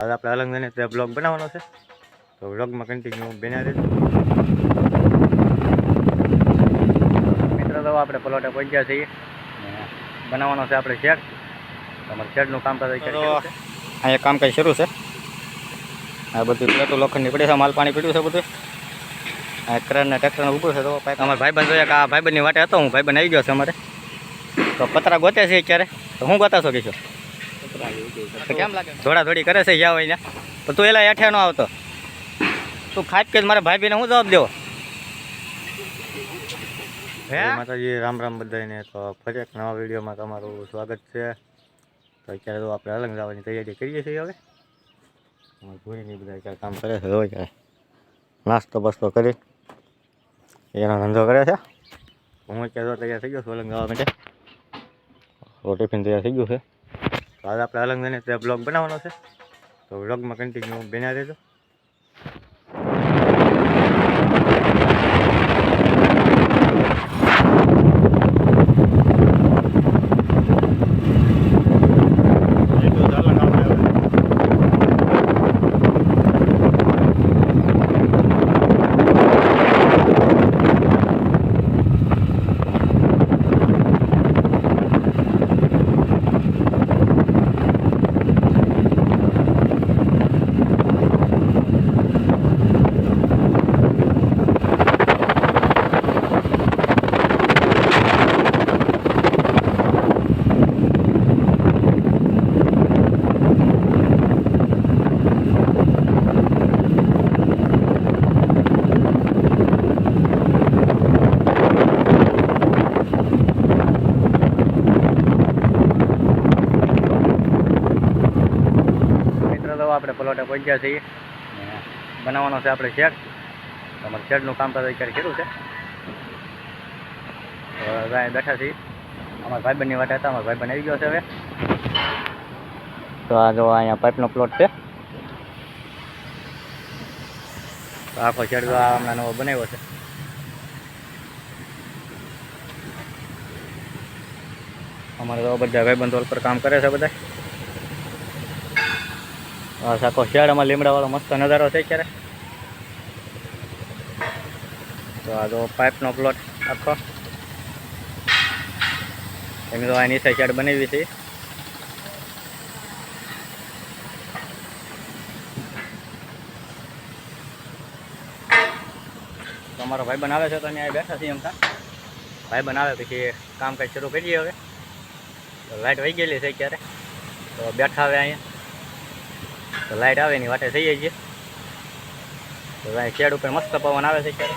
આજે આપણે અલગ જઈને તે બ્લોગ બનાવવાનો છે. તો બ્લોગમાં કન્ટિન્યુ બન્યા રહેજો. મિત્રો તો આપણે પલોટે પહોંચ્યા છીએ. ને બનાવવાનો છે આપણે શેડ. તમારે શેડનું કામ કરે અહીંયા કામકાજ શરૂ છે. આ બધું પ્લેટો લોખંડની પડી છે માલ પાણી પીડ્યું છે બધું. આ ક્રેન ને ટ્રેક્ટર ઊભું છે તો અમારે ભાઈબંધ જોઈએ કે આ ભાઈબંધની વાટે હતો હું ભાઈબંધ આવી ગયો છે અમારે. તો પતરા ગોતે છે અત્યારે? તો હું ગોતાશો કીધું તો કેમ લાગે થોડા થોડી કરે છે જ્યાં હોય ને તો તું એલા હેઠે ન આવતો. તું ખાપ કે મારા ભાઈ હું જવાબ દેવો? હે? માતાજી રામ રામ બધાને તો ફરી એક નવા વિડીયોમાં તમારું સ્વાગત છે. તો અત્યારે તો આપણે અલંગ જવાની તૈયારી કરીએ છીએ હવે. ભૂરીની બધા અત્યારે કામ કરે છે હોય ક્યારે નાસ્તો બસ્તો કરી. એનો ધંધો કરે છે. હું અત્યારે તૈયાર થઈ ગયો છું અલંગ જવા માટે. ટિફિન તૈયાર થઈ ગયું છે. તો આજે આપણે અલગ જઈને તે બ્લોગ બનાવવાનો છે. તો બ્લોગમાં કન્ટિન્યુ બન્યા રહેજો મિત્રો તો પલોટે પહોંચ્યા છીએ બનાવવાનો છે આપણે શેડ. તમારે શેડનું કામ કરતા અત્યારે શરૂ છે. બેઠા છીએ. અમારા ભાઈબંધની વાત હતા, અમારા ભાઈબંધ આવી ગયો છે હવે. તો આ જો અહીંયા પાઇપનો પ્લોટ છે. આખો શેડ હમણાં નવો બનાવ્યો છે. અમારે તો બધા ભાઈબંધો પર કામ કરે છે બધા આ આખો શિયાળામાં લીમડાવાળો મસ્ત નજારો છે અત્યારે. તો આ જો પાઇપનો પ્લોટ આખો. એમ તો આ નીચે શેડ બનાવી છે. તો અમારો ભાઈ બનાવે છે તો અહીંયા બેઠા છીએ એમ ભાઈ બનાવે પછી કામ કાંઈ શરૂ કરીએ હવે. તો લાઇટ વહી ગયેલી છે અત્યારે. તો બેઠા હવે અહીંયા. તો લાઇટ આવે એની વાટે જઈએ છીએ તો અહીં શેડ ઉપર મસ્ત પવન આવે છે અત્યારે.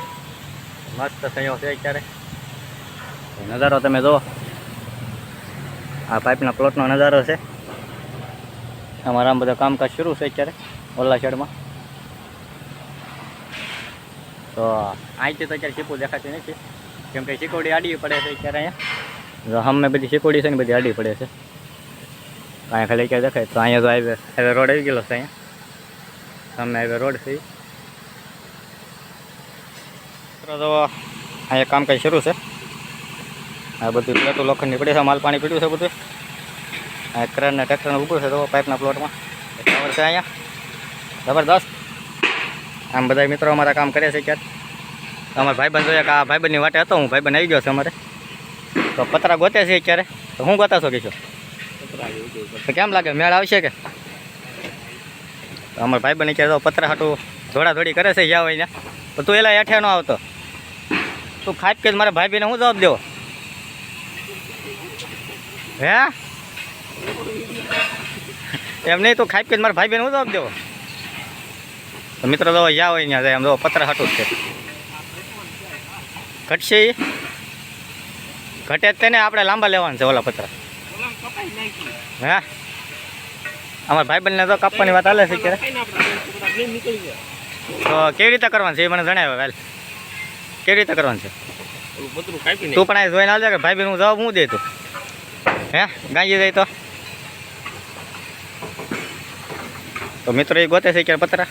મસ્ત સંયો છે અત્યારે. તો નજારો તમે જુઓ. આ પાઇપના પ્લોટનો નજારો છે. અમારા આમ બધા કામકાજ શરૂ છે અત્યારે, ઓલા શેડમાં તો અહીંથી તો અત્યારે શીપું દેખાતી નથી. કેમ કે શીકોડી આડી પડે છે અત્યારે અહીંયા. જો હમે બધી શીકોડી છે ને બધી આડી પડે છે. અહીંયા ખાલી ક્યાં દેખાય તો અહીંયા તો હાઈવે હાઈવે રોડ આવી ગયેલો છે અહીંયા. સામે હાઈવે રોડ છે ઈ. મિત્રો, તો અહીંયા કામકાજ શરૂ છે. આ બધી પ્લેટો લોખંડની પડી છે, માલ પાણી પડ્યું છે બધું. આ ક્રેન ને ટ્રેક્ટર ઊભું છે તો પાઇપના પ્લોટમાં ટાવર છે અહીંયા. જબરદસ્ત. આમ બધા મિત્રો અમારા કામ કરે છે ક્યારે અમારા ભાઈબંધ જોઈએ કે આ ભાઈબંધની વાટે હતો, હું ભાઈબંધ આવી ગયો છે અમારે. તો પતરા ગોતે છે અત્યારે. તો હું ગોતાશો કીધું તો કેમ લાગે? મેળ આવશે કે? તો અમારા ભાઈ બની તો પતરા હાટું ધોડા ધોડી કરે છે, જ્યાં હોય તો તું એલા હેઠે ન આવતો. તું ખાઈ કે મારા ભાઈ બેને હું જવાબ દેવો? હે? એમ નહીં, તું ખાઈ કે મારા ભાઈ બેને હું જવાબ દેવો? તો મિત્રો તો જ્યાં હોય ત્યાં જાય એમ જો પતરા હાટું જ છે. ઘટશે ઘટે જ તેને, આપણે લાંબા લેવાના છે ઓલા પતરા હે? અમારા ભાઈબંધને તો કાપવાની વાત હાલે છે અત્યારે. તો કેવી રીતે કરવાનું છે એ મને જણાવ્યો વેલ કેવી રીતે કરવાનું છે? તું પણ આ જોઈને આવજે કે ભાઈ હું જવાબ હું દે તું? હે? ગાંજી જાય તો? તો મિત્રો એ ગોતે છે ક્યારે પતરા?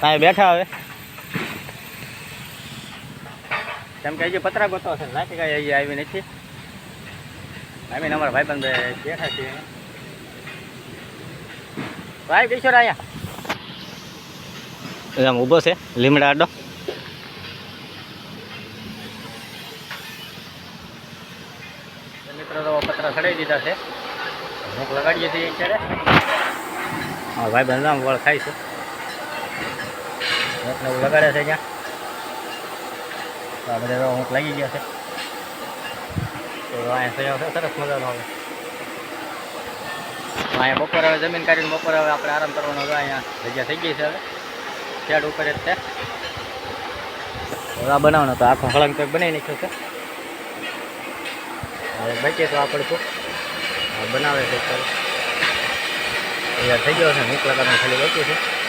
કાંઈ બેઠા હવે. કેમ કે હજી પતરા ગોતો છે નાખી કાંઈ હજી આવી નથી. આઈ મીન અમારા ભાઈબંધ બેઠા છીએ. ભાઈ કિશોર અહીંયા. આમ ઊભો છે લીમડા આડો. મિત્રો તો પતરા ચડાવી દીધા છે. ભૂખ લગાડીએ છીએ અત્યારે. હા ભાઈ બંધ આમ વળ ખાય છે. ભૂખ લગાડે છે આ બધા ઊંઘ લાગી ગયા છે તો અહીંયા સજાવ છે સરસ મજાનો હવે તો અહીંયા બપોર હવે જમીન કાઢીને બપોર હવે આપણે આરામ કરવાનો હતો અહીંયા જગ્યા થઈ ગઈ છે હવે શેડ ઉપર જ છે હવે આ બનાવવાનો તો આખો હળંગ કંઈક બનાવી નાખ્યો છે હવે બચે તો આપણે શું આ બનાવે છે અત્યારે તૈયાર થઈ ગયો છે મૂક લગાડવાનું ખાલી બચ્યું છે